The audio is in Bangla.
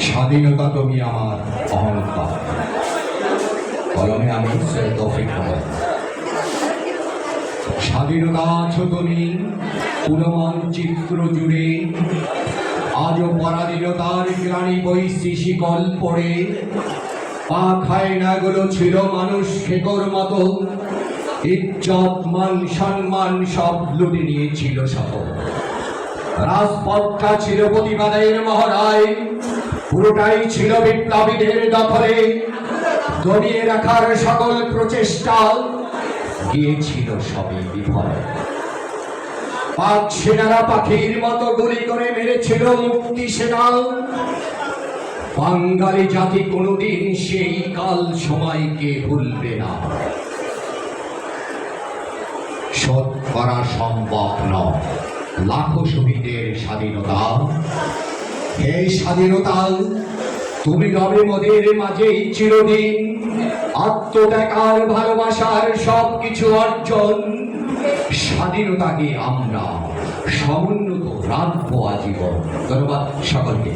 স্বাধীনতা তুমি আমার অহংকার। কলমে আমি সৈয়দ তৌফিক। স্বাধীনতা আছো তুমি পুরো মানচিত্র জুড়ে। আজও পরাধীনতার গ্রাণী বৈশি শিকল পড়ে। পা খায় না গুলো ছিল মানুষ খেকর মতো। ইজ্জত, মান, সম্মান সব লুটে নিয়েছিল শপথ রাজপথটা ছিল প্রতিবাদের মহড়ায়। পুরোটাই ছিল বিপ্লবীদের দখলে। দমিয়ে রাখার সকল প্রচেষ্টা গিয়েছিল সবই বিফলে। পাক সেনারা পাখির মতো গুলি করে মেরেছিল মুক্তি সেনা বাঙালি জাতি কোনোদিন সেই কাল সময়কে ভুলবে না। শোধ করা সম্ভব নয়। লাখো শহীদের স্বাধীনতা। এই স্বাধীনতা তুমি রবে মোদের মাঝেই চিরদিন আত্মত্যাগার ভালোবাসার সবকিছু অর্জন। স্বাধীনতাকে আমরা সমুন্নত রাখব আজীবন। ধন্যবাদ সকলকে।